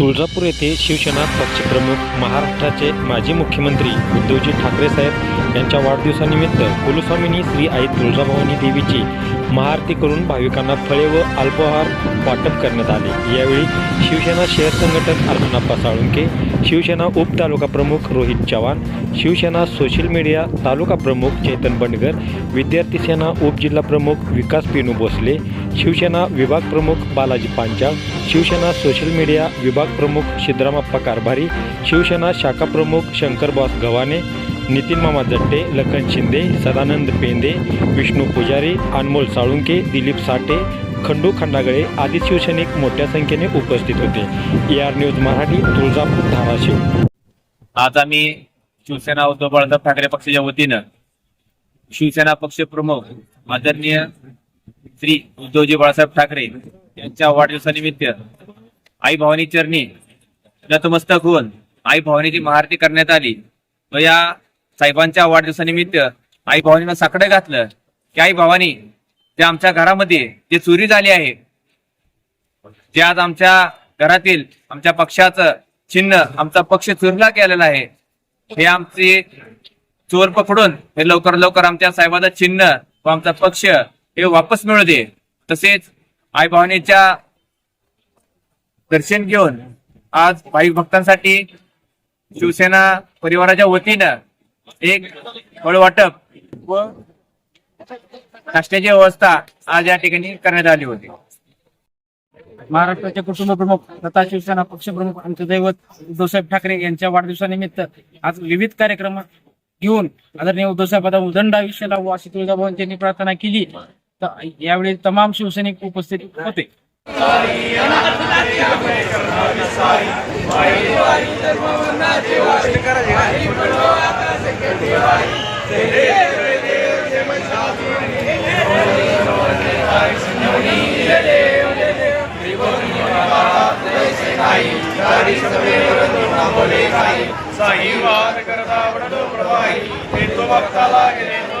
तुळजापूर येथे शिवसेना पक्षप्रमुख महाराष्ट्राचे माजी मुख्यमंत्री उद्धवजी ठाकरे साहेब यांच्या वाढदिवसानिमित्त कुलस्वामिनी श्री आई तुळजाभवानी देवीची महाआरती करून भाविकांना फळे व अल्पहार वाटप करण्यात आले. यावेळी शिवसेना शहर संघटक अर्जुनाप्पा साळुंके शिवसेना उपतालुका प्रमुख रोहित चव्हाण शिवसेना सोशल मीडिया तालुका प्रमुख चेतन बंडगर विद्यार्थी सेना उपजिल्हा प्रमुख विकास पिनू भोसले शिवसेना विभाग प्रमुख बालाजी पांचाळ शिवसेना सोशल मीडिया विभाग प्रमुख सिद्धरामप्पा कारभारी शिवसेना शाखा प्रमुख शंकरबॉस गव्हाणे नितीन मामा जट्टे लखन शिंदे सदानंद पेंदे विष्णू पुजारी अनमोल साळुंके दिलीप साठे खंडू खंडागळे आदी शिवसैनिक मोठ्या संख्येने उपस्थित होते. A R news Marathi Tuljapur Dharashiv. आज आम्ही शिवसेना उद्धव बाळासाहेब ठाकरे पक्षाच्या वतीनं शिवसेना पक्ष प्रमुख आदरणीय श्री उद्धवजी बाळासाहेब ठाकरे यांच्या वाढदिवसानिमित्त आई भवानी चरणी नतमस्तक होऊन आई भवानीची महाआरती करण्यात आली व या साहेबांच्या वाढदिवसानिमित्त आई भवानीनं साकडं घातलं की आई भवानी ते आमच्या घरामध्ये जे चोरी झाली आहे जे आज आमच्या घरातील आमच्या पक्षाचं चिन्ह आमचा पक्ष चोरला गेलेला आहे हे आमचे चोर पकडून हे लवकर लवकर आमच्या साहेबाचं चिन्ह व आमचा पक्ष हे वापस मिळवते तसेच आई भवानीच्या दर्शन घेऊन आज भाविक भक्तांसाठी शिवसेना परिवाराच्या वतीनं एक फळ वाटप व नाश्त्याची व्यवस्था आज या ठिकाणी करण्यात आली होती. महाराष्ट्राचे कुटुंब प्रमुख तथा शिवसेना पक्षप्रमुख आमचे दैवत उद्धवसाहेब ठाकरे यांच्या वाढदिवसानिमित्त आज विविध कार्यक्रम घेऊन आदरणीय उद्धवसाहेब उदंड आयुष्याला व अशी तुळजाभवन यांनी प्रार्थना केली. यावेळी तमाम शिवसैनिक उपस्थित होते. साईवाद करता वडलो प्रभाई ते तो भक्ताला गेले